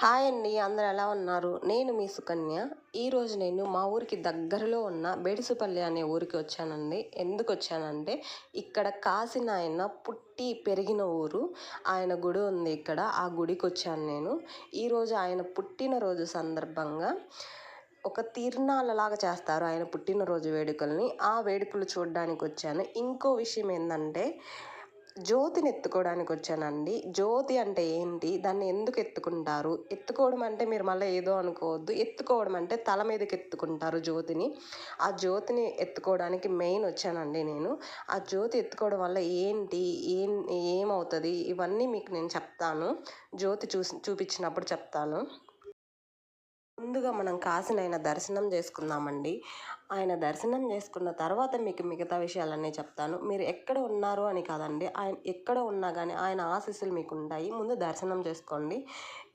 Hi అండి అందరు ఎలా ఉన్నారు? నేను మీ సుకన్య. ఈరోజు నేను మా ఊరికి దగ్గరలో ఉన్న బేడిసుపల్లి అనే ఊరికి వచ్చానండి. ఎందుకు వచ్చానంటే ఇక్కడ కాసిన ఆయన పుట్టి పెరిగిన ఊరు. ఆయన గుడి ఉంది ఇక్కడ ఆ గుడికి వచ్చాను నేను. ఈరోజు ఆయన పుట్టినరోజు సందర్భంగా ఒక తీర్ణాలలాగా చేస్తారు ఆయన పుట్టినరోజు వేడుకల్ని. ఆ వేడుకలు చూడడానికి వచ్చాను. ఇంకో విషయం ఏంటంటే జ్యోతిని ఎత్తుకోవడానికి వచ్చానండి జ్యోతి అంటే ఏంటి? దాన్ని ఎందుకు ఎత్తుకుంటారు? ఎత్తుకోవడం అంటే మీరు మళ్ళీ ఏదో అనుకోవద్దు. ఎత్తుకోవడం అంటే తల మీదకి ఎత్తుకుంటారు జ్యోతిని. ఆ జ్యోతిని ఎత్తుకోవడానికి మెయిన్ వచ్చానండి నేను. ఆ జ్యోతి ఎత్తుకోవడం వల్ల ఏంటి? ఏం ఏమవుతుంది? ఇవన్నీ మీకు నేను చెప్తాను. జ్యోతి చూసి చూపించినప్పుడు చెప్తాను. ముందుగా మనం కాసిన ఆయన దర్శనం చేసుకుందామండి. ఆయన దర్శనం చేసుకున్న తర్వాత మీకు మిగతా విషయాలన్నీ చెప్తాను. మీరు ఎక్కడ ఉన్నారు అని కాదండి. ఆయన ఎక్కడ ఉన్నా కానీ ఆయన ఆశీస్సులు మీకు ఉంటాయి ముందు దర్శనం చేసుకోండి.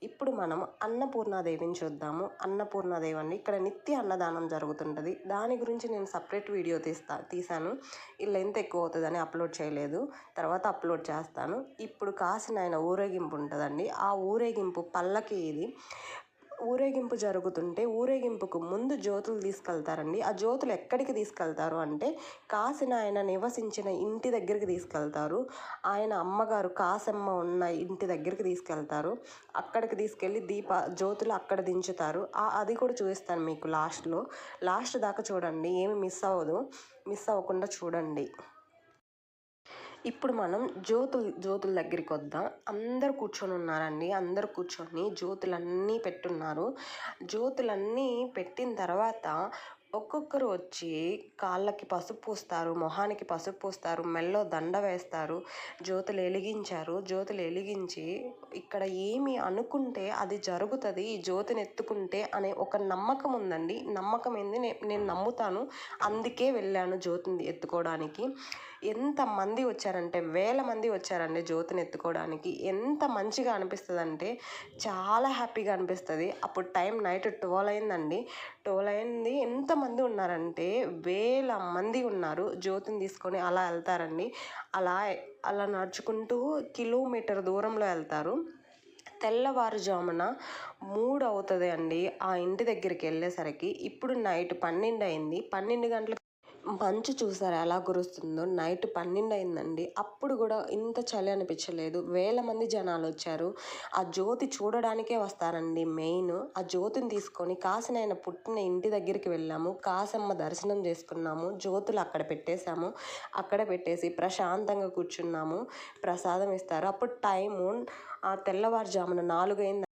ఇప్పుడు మనం అన్నపూర్ణాదేవిని చూద్దాము. అన్నపూర్ణాదేవి అండి. ఇక్కడ నిత్య అన్నదానం జరుగుతుంటుంది. దాని గురించి నేను సపరేట్ వీడియో తీస్తా తీశాను. ఈ లెంత్ ఎక్కువ అవుతుందని అప్లోడ్ చేయలేదు. తర్వాత అప్లోడ్ చేస్తాను. ఇప్పుడు కాసిన ఆయన ఊరేగింపు ఉంటుందండి. ఆ ఊరేగింపు పల్లకి ఇది. ఊరేగింపు జరుగుతుంటే ఊరేగింపుకు ముందు జ్యోతులు తీసుకెళ్తారండి. ఆ జ్యోతులు ఎక్కడికి తీసుకెళ్తారు అంటే కాసిన ఆయన నివసించిన ఇంటి దగ్గరికి తీసుకెళ్తారు. ఆయన అమ్మగారు కాసమ్మ ఉన్న ఇంటి దగ్గరికి తీసుకెళ్తారు. అక్కడికి తీసుకెళ్ళి దీప జ్యోతులు అక్కడ దించుతారు. అది కూడా చూపిస్తాను మీకు లాస్ట్లో. లాస్ట్ దాకా చూడండి. ఏమి మిస్ అవ్వదు. మిస్ అవ్వకుండా చూడండి. ఇప్పుడు మనం జ్యోతులు జ్యోతుల దగ్గరికి వద్దాం. అందరు కూర్చొని ఉన్నారండి. అందరు కూర్చొని జ్యోతులన్నీ పెట్టున్నారు. జ్యోతులన్నీ పెట్టిన తర్వాత ఒక్కొక్కరు వచ్చి కాళ్ళకి పసుపు పూస్తారు మొహానికి పసుపు పూస్తారు మెల్లో దండ వేస్తారు జ్యోతులు వెలిగించారు. జ్యోతులు వెలిగించి ఇక్కడ ఏమి అనుకుంటే అది జరుగుతుంది ఈ జ్యోతిని ఎత్తుకుంటే అనే ఒక నమ్మకం ఉందండి. నమ్మకం ఏంది? నేను నమ్ముతాను. అందుకే వెళ్ళాను జ్యోతిని ఎత్తుకోవడానికి. ఎంతమంది వచ్చారంటే వేల మంది వచ్చారండి జ్యోతిని ఎత్తుకోవడానికి. ఎంత మంచిగా అనిపిస్తుంది అంటే చాలా హ్యాపీగా అనిపిస్తుంది. అప్పుడు టైం నైట్ ట్వెల్వ్ అయిందండి. ట్వెల్వ్ అయింది. ఎంత ఎంతమంది ఉన్నారంటే వేల మంది ఉన్నారు. జ్యోతిని తీసుకొని అలా వెళ్తారండి. అలా అలా నడుచుకుంటూ కిలోమీటర్ దూరంలో వెళ్తారు. తెల్లవారుజామున మూడు అవుతుంది అండి ఆ ఇంటి దగ్గరికి వెళ్ళేసరికి. ఇప్పుడు నైట్ పన్నెండు అయింది పన్నెండు గంటల మంచు చూసారా ఎలా కురుస్తుందో? నైట్ పన్నెండు అయిందండి. అప్పుడు కూడా ఇంత చలి అనిపించలేదు. వేల మంది జనాలు వచ్చారు. ఆ జ్యోతి చూడడానికే వస్తారండి మెయిన్. ఆ జ్యోతిని తీసుకొని కాసినైన పుట్టిన ఇంటి దగ్గరికి వెళ్ళాము. కాసమ్మ దర్శనం చేసుకున్నాము. జ్యోతులు అక్కడ పెట్టేశాము. అక్కడ పెట్టేసి ప్రశాంతంగా కూర్చున్నాము. ప్రసాదం ఇస్తారు. అప్పుడు టైము తెల్లవారుజామున నాలుగు అయింది